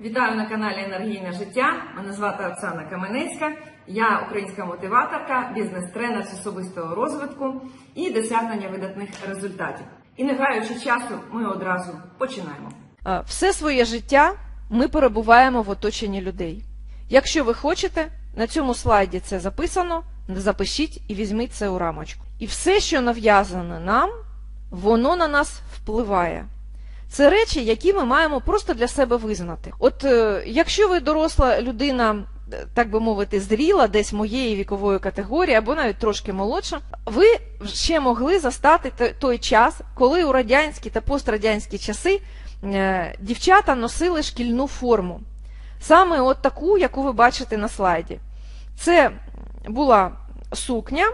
Вітаю на каналі Енергійне життя. Мене звати Оксана Каменецька. Я українська мотиваторка, бізнес-тренер з особистого розвитку і досягнення видатних результатів. І не граючи часу, ми одразу починаємо. Все своє життя ми перебуваємо в оточенні людей. Якщо ви хочете, на цьому слайді це записано, запишіть і візьміть це у рамочку. І все, що нав'язане нам, воно на нас впливає. Це речі, які ми маємо просто для себе визнати. От е, якщо ви доросла людина, е, так би мовити, зріла, десь моєї вікової категорії, або навіть трошки молодша, ви ще могли застати той час, коли у радянські та пострадянські часи е, дівчата носили шкільну форму. Саме от таку, яку ви бачите на слайді. Це була сукня,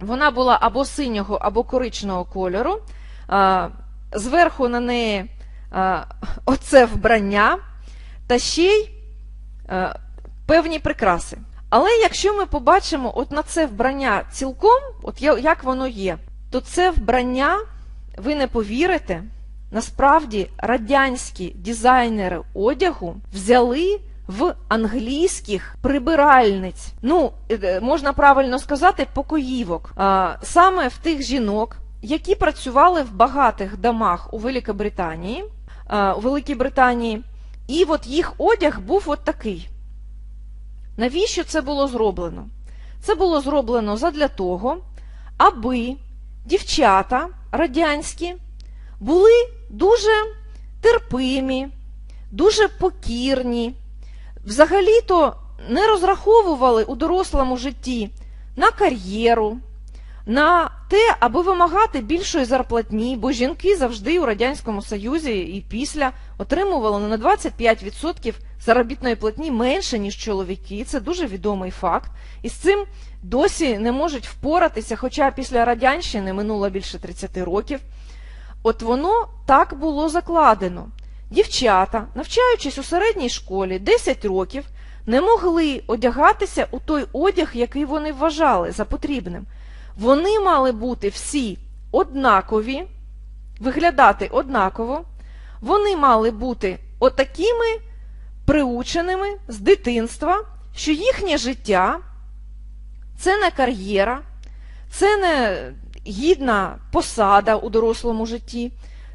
вона була або синього, або коричного кольору. А, Зверху на неї а, оце вбрання та ще й а, певні прикраси. Але якщо ми побачимо от на це вбрання цілком, от як воно є, то це вбрання, ви не повірите, насправді радянські дизайнери одягу взяли в англійських прибиральниць. Ну, е, можна правильно сказати, покоївок. Саме в тих жінок, які працювали в багатих домах у Великобританії, а, у Великій Британії, і от їх одяг був от такий. Навіщо це було зроблено? Це було зроблено задля того, аби дівчата радянські були дуже терпимі, дуже покірні, взагалі-то не розраховували у дорослому житті на кар'єру, на те, аби вимагати більшої зарплатні, бо жінки завжди у Радянському Союзі і після отримували на 25% заробітної платні менше, ніж чоловіки. Це дуже відомий факт. І з цим досі не можуть впоратися, хоча після радянщини минуло більше 30 років. От воно так було закладено. Дівчата, навчаючись у середній школі 10 років, не могли одягатися у той одяг, який вони вважали за потрібним. Вони мали бути всі однакові, виглядати однаково, вони мали бути отакими приученими з дитинства, що їхнє життя це не кар'єра, це не гідна посада у дорослому житті,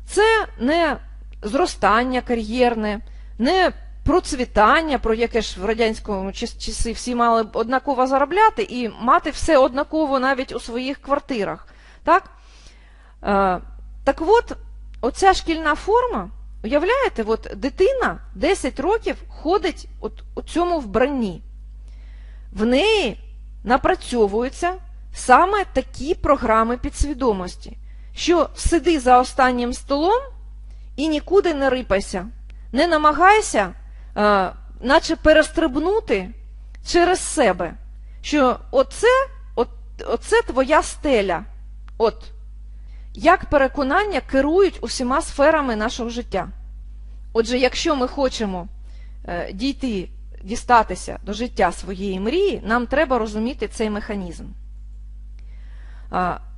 це не зростання кар'єрне, не процвітання, про яке ж в радянському час- часи всі мали однаково заробляти і мати все однаково навіть у своїх квартирах. Так, е, так от, оця шкільна форма, уявляєте, от дитина 10 років ходить от у цьому вбранні. В неї напрацьовуються саме такі програми підсвідомості, що сиди за останнім столом і нікуди не рипайся, не намагайся, наче перестрибнути через себе, що оце, от, оце твоя стеля. От. Як переконання керують усіма сферами нашого життя. Отже, якщо ми хочемо е, дійти, дістатися до життя своєї мрії, нам треба розуміти цей механізм.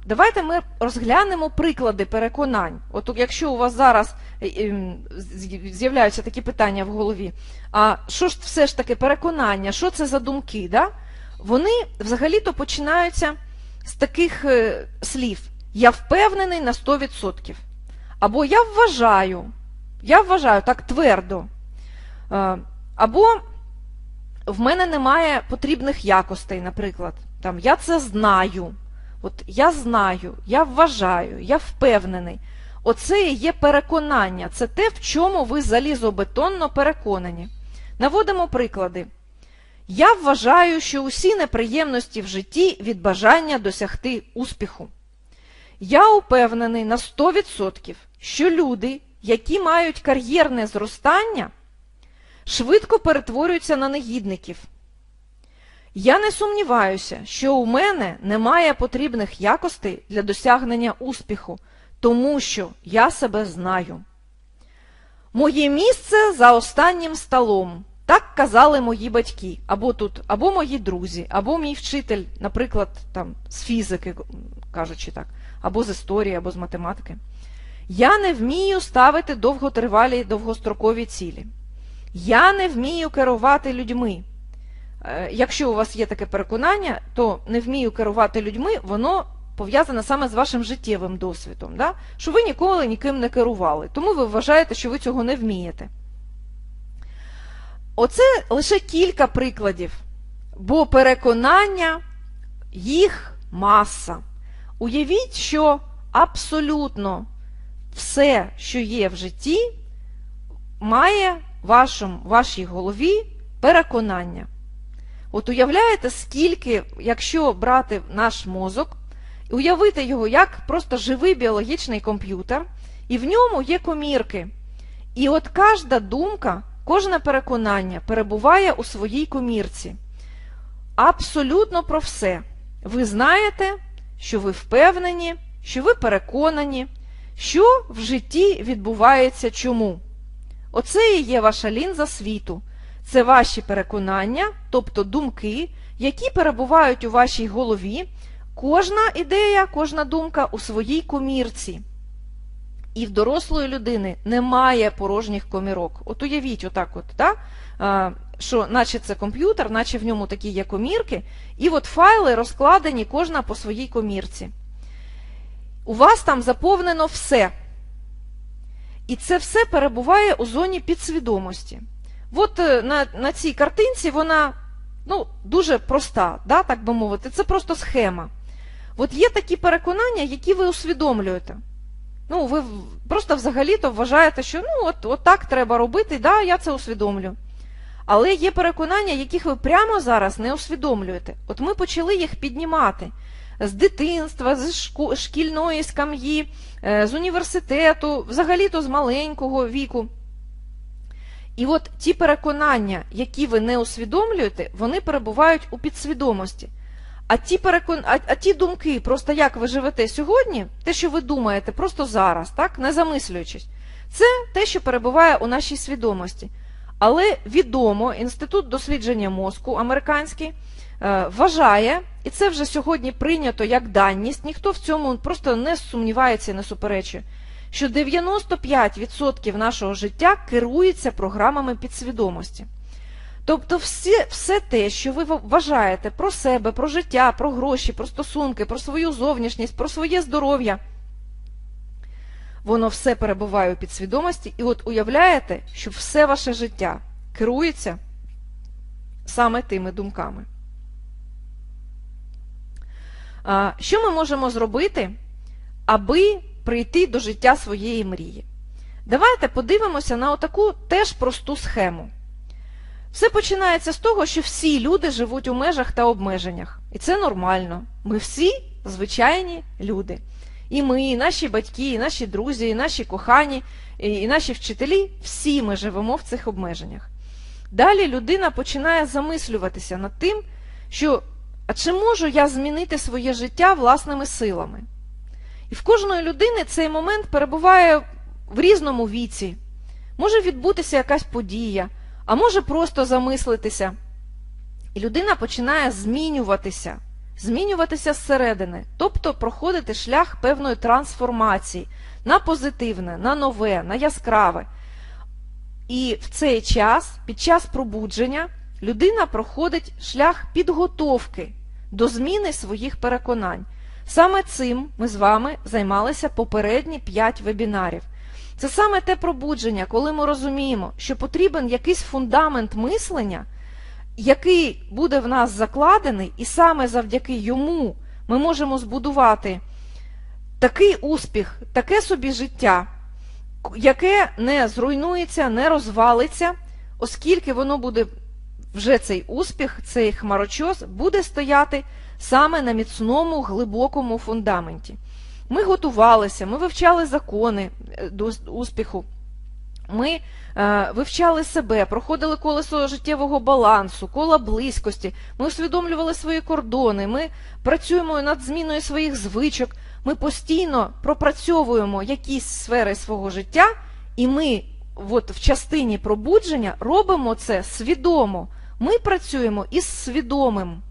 Давайте ми розглянемо приклади переконань. От якщо у вас зараз е, ем, з'являються такі питання в голові, а що ж все ж таки переконання, що це за думки? Да? Вони взагалі-то починаються з таких е, слів: я впевнений на 100%. Або я вважаю, я вважаю так твердо. Е, Або в мене немає потрібних якостей, наприклад. Там, я це знаю. От я знаю, я вважаю, я впевнений. Оце і є переконання, це те, в чому ви залізобетонно переконані. Наводимо приклади. Я вважаю, що усі неприємності в житті від бажання досягти успіху. Я упевнений на 100%, що люди, які мають кар'єрне зростання, швидко перетворюються на негідників. Я не сумніваюся, що у мене немає потрібних якостей для досягнення успіху, тому що я себе знаю. Моє місце за останнім столом. Так казали мої батьки, або тут, або мої друзі, або мій вчитель, наприклад, там, з фізики, кажучи так, або з історії, або з математики. Я не вмію ставити довготривалі довгострокові цілі. Я не вмію керувати людьми. Е, Якщо у вас є таке переконання, то не вмію керувати людьми, воно пов'язане саме з вашим життєвим досвідом, да? що ви ніколи ніким не керували, тому ви вважаєте, що ви цього не вмієте. Оце лише кілька прикладів, бо переконання їх маса. Уявіть, що абсолютно все, що є в житті, має в вашій голові переконання. От уявляєте, скільки, якщо брати наш мозок, уявити його як просто живий біологічний комп'ютер, і в ньому є комірки. І от кожна думка, кожне переконання перебуває у своїй комірці. Абсолютно про все. Ви знаєте, що ви впевнені, що ви переконані, що в житті відбувається чому. Оце і є ваша лінза світу. Це ваші переконання, тобто думки, які перебувають у вашій голові, кожна ідея, кожна думка у своїй комірці. І в дорослої людини немає порожніх комірок. От уявіть, отак от, да? а, що наче це комп'ютер, наче в ньому такі є комірки, і от файли розкладені кожна по своїй комірці. У вас там заповнено все. І це все перебуває у зоні підсвідомості. От е, на, на цій картинці вона ну, дуже проста, да, так би мовити, це просто схема. От є такі переконання, які ви усвідомлюєте. Ну, ви просто взагалі-то вважаєте, що ну, от, от так треба робити, да, я це усвідомлю. Але є переконання, яких ви прямо зараз не усвідомлюєте. От ми почали їх піднімати з дитинства, з шкільної скам'ї, е, з університету, взагалі-то з маленького віку. І от ті переконання, які ви не усвідомлюєте, вони перебувають у підсвідомості. А ті, перекон... а, а ті думки, просто як ви живете сьогодні, те, що ви думаєте, просто зараз, так, не замислюючись, це те, що перебуває у нашій свідомості. Але відомо, Інститут дослідження мозку американський е, вважає, і це вже сьогодні прийнято як даність, ніхто в цьому просто не сумнівається і не суперечує, що 95% нашого життя керується програмами підсвідомості. Тобто всі, все те, що ви вважаєте про себе, про життя, про гроші, про стосунки, про свою зовнішність, про своє здоров'я, воно все перебуває у підсвідомості, і от уявляєте, що все ваше життя керується саме тими думками. Що ми можемо зробити, аби прийти до життя своєї мрії? Давайте подивимося на отаку теж просту схему. Все починається з того, що всі люди живуть у межах та обмеженнях. І це нормально. Ми всі звичайні люди. І ми, і наші батьки, і наші друзі, і наші кохані, і наші вчителі, всі ми живемо в цих обмеженнях. Далі людина починає замислюватися над тим, що а чи можу я змінити своє життя власними силами? І в кожної людини цей момент перебуває в різному віці. Може відбутися якась подія, а може просто замислитися. І людина починає змінюватися, змінюватися зсередини, тобто проходити шлях певної трансформації на позитивне, на нове, на яскраве. І в цей час, під час пробудження, людина проходить шлях підготовки до зміни своїх переконань. Саме цим ми з вами займалися попередні 5 вебінарів. Це саме те пробудження, коли ми розуміємо, що потрібен якийсь фундамент мислення, який буде в нас закладений, і саме завдяки йому ми можемо збудувати такий успіх, таке собі життя, яке не зруйнується, не розвалиться, оскільки воно буде вже цей успіх, цей хмарочос буде стояти саме на міцному, глибокому фундаменті. Ми готувалися, ми вивчали закони е, до успіху. Ми е, вивчали себе, проходили колесо життєвого балансу, кола близькості, ми усвідомлювали свої кордони, ми працюємо над зміною своїх звичок, ми постійно пропрацьовуємо якісь сфери свого життя, і ми от в частині пробудження робимо це свідомо. Ми працюємо із свідомим.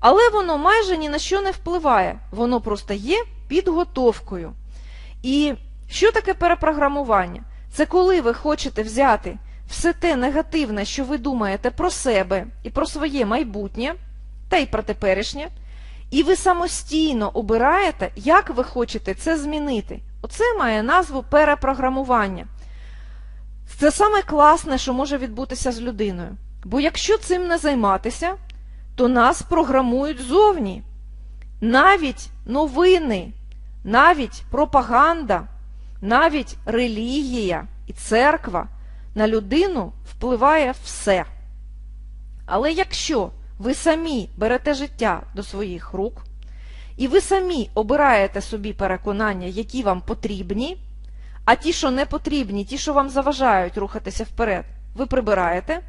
Але воно майже ні на що не впливає, воно просто є підготовкою. І що таке перепрограмування? Це коли ви хочете взяти все те негативне, що ви думаєте про себе і про своє майбутнє, та й про теперішнє, і ви самостійно обираєте, як ви хочете це змінити. Оце має назву перепрограмування. Це саме класне, що може відбутися з людиною. Бо якщо цим не займатися, то нас програмують зовні. Навіть новини, навіть пропаганда, навіть релігія і церква на людину впливає все. Але якщо ви самі берете життя до своїх рук, і ви самі обираєте собі переконання, які вам потрібні, а ті, що не потрібні, ті, що вам заважають рухатися вперед, ви прибираєте,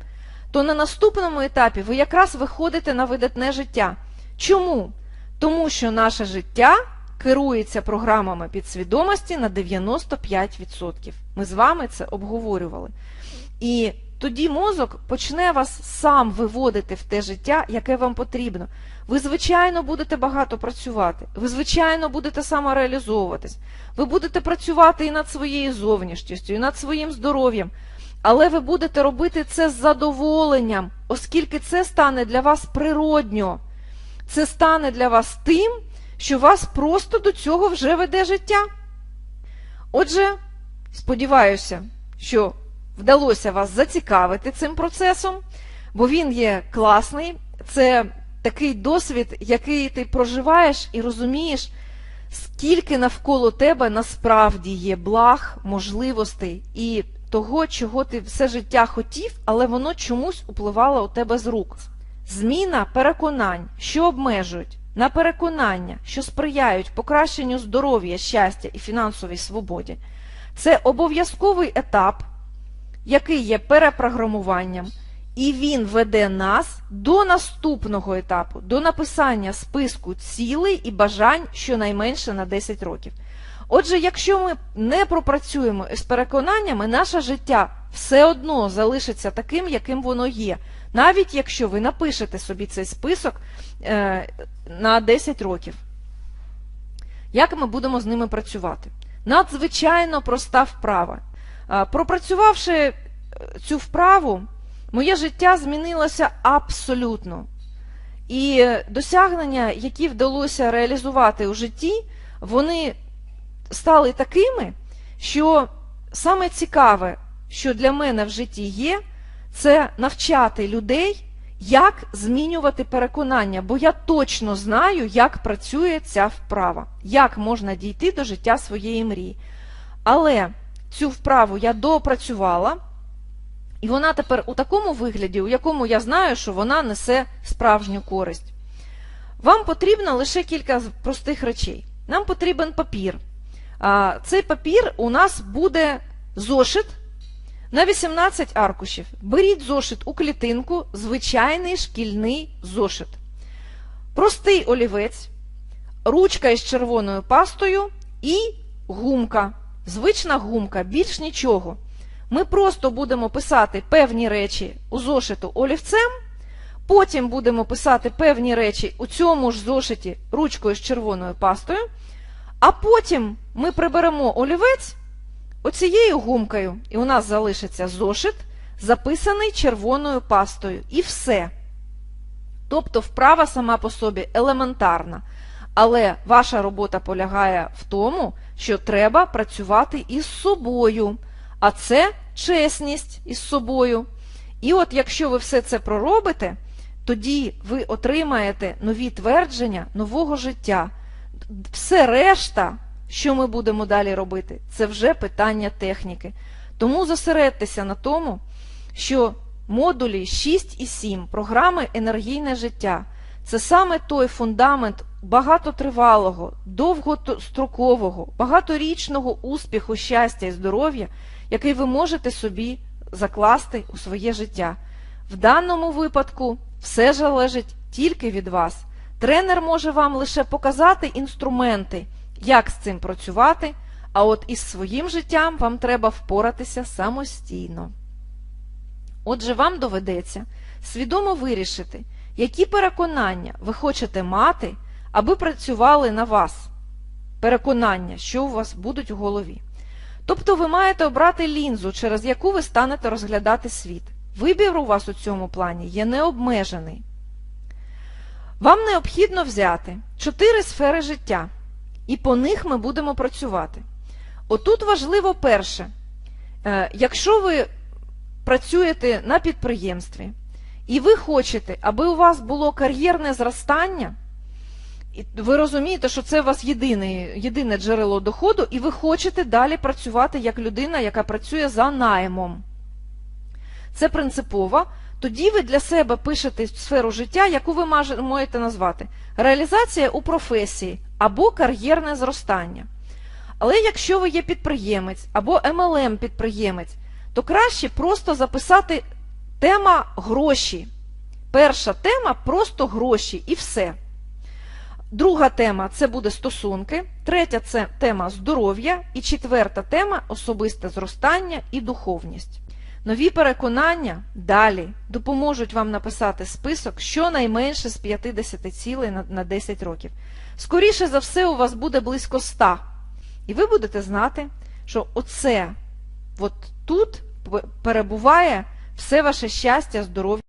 то на наступному етапі ви якраз виходите на видатне життя. Чому? Тому що наше життя керується програмами підсвідомості на 95%. Ми з вами це обговорювали. І тоді мозок почне вас сам виводити в те життя, яке вам потрібно. Ви, звичайно, будете багато працювати, ви, звичайно, будете самореалізовуватись, ви будете працювати і над своєю зовнішністю, і над своїм здоров'ям, але ви будете робити це з задоволенням, оскільки це стане для вас природньо. Це стане для вас тим, що вас просто до цього вже веде життя. Отже, сподіваюся, що вдалося вас зацікавити цим процесом, бо він є класний. Це такий досвід, який ти проживаєш і розумієш, скільки навколо тебе насправді є благ, можливостей і того, чого ти все життя хотів, але воно чомусь upливало у тебе з рук. Зміна переконань, що обмежують, на переконання, що сприяють покращенню здоров'я, щастя і фінансовій свободі, це обов'язковий етап, який є перепрограмуванням, і він веде нас до наступного етапу, до написання списку цілей і бажань щонайменше на 10 років. Отже, якщо ми не пропрацюємо з переконаннями, наше життя все одно залишиться таким, яким воно є. Навіть якщо ви напишете собі цей список е, на 10 років. Як ми будемо з ними працювати? Надзвичайно проста вправа. Е, пропрацювавши е, цю вправу, моє життя змінилося абсолютно. І досягнення, які вдалося реалізувати у житті, вони стали такими, що саме цікаве, що для мене в житті є, це навчати людей, як змінювати переконання, бо я точно знаю, як працює ця вправа, як можна дійти до життя своєї мрії. Але цю вправу я допрацювала, і вона тепер у такому вигляді, у якому я знаю, що вона несе справжню користь. Вам потрібно лише кілька простих речей. Нам потрібен папір. Цей папір у нас буде зошит на 18 аркушів. Беріть зошит у клітинку, звичайний шкільний зошит. Простий олівець, ручка із червоною пастою і гумка. Звична гумка, більш нічого. Ми просто будемо писати певні речі у зошиту олівцем, потім будемо писати певні речі у цьому ж зошиті ручкою з червоною пастою, а потім ми приберемо олівець оцією гумкою, і у нас залишиться зошит, записаний червоною пастою. І все. Тобто вправа сама по собі елементарна. Але ваша робота полягає в тому, що треба працювати із собою. А це чесність із собою. І от якщо ви все це проробите, тоді ви отримаєте нові твердження нового життя. Все решта, що ми будемо далі робити, це вже питання техніки. Тому зосередьтеся на тому, що модулі 6 і 7 програми Енергійне життя це саме той фундамент багатотривалого, довгострокового, багаторічного успіху, щастя і здоров'я, який ви можете собі закласти у своє життя. В даному випадку все залежить тільки від вас. Тренер може вам лише показати інструменти, як з цим працювати, а от із своїм життям вам треба впоратися самостійно. Отже, вам доведеться свідомо вирішити, які переконання ви хочете мати, аби працювали на вас. Переконання, що у вас будуть у голові. Тобто ви маєте обрати лінзу, через яку ви станете розглядати світ. Вибір у вас у цьому плані є необмежений. Вам необхідно взяти чотири сфери життя, і по них ми будемо працювати. Отут важливо перше, е, якщо ви працюєте на підприємстві, і ви хочете, аби у вас було кар'єрне зростання, ви розумієте, що це у вас єдине, єдине джерело доходу, і ви хочете далі працювати як людина, яка працює за наймом. Це принципово. Тоді ви для себе пишете сферу життя, яку ви можете назвати реалізація у професії або кар'єрне зростання. Але якщо ви є підприємець або MLM-підприємець, то краще просто записати тема гроші. Перша тема просто гроші і все. Друга тема це буде стосунки, третя це тема здоров'я, і четверта тема особисте зростання і духовність. Нові переконання далі допоможуть вам написати список щонайменше з 50 цілей на, на 10 років. Скоріше за все, у вас буде близько 100. І ви будете знати, що оце, от тут перебуває все ваше щастя, здоров'я.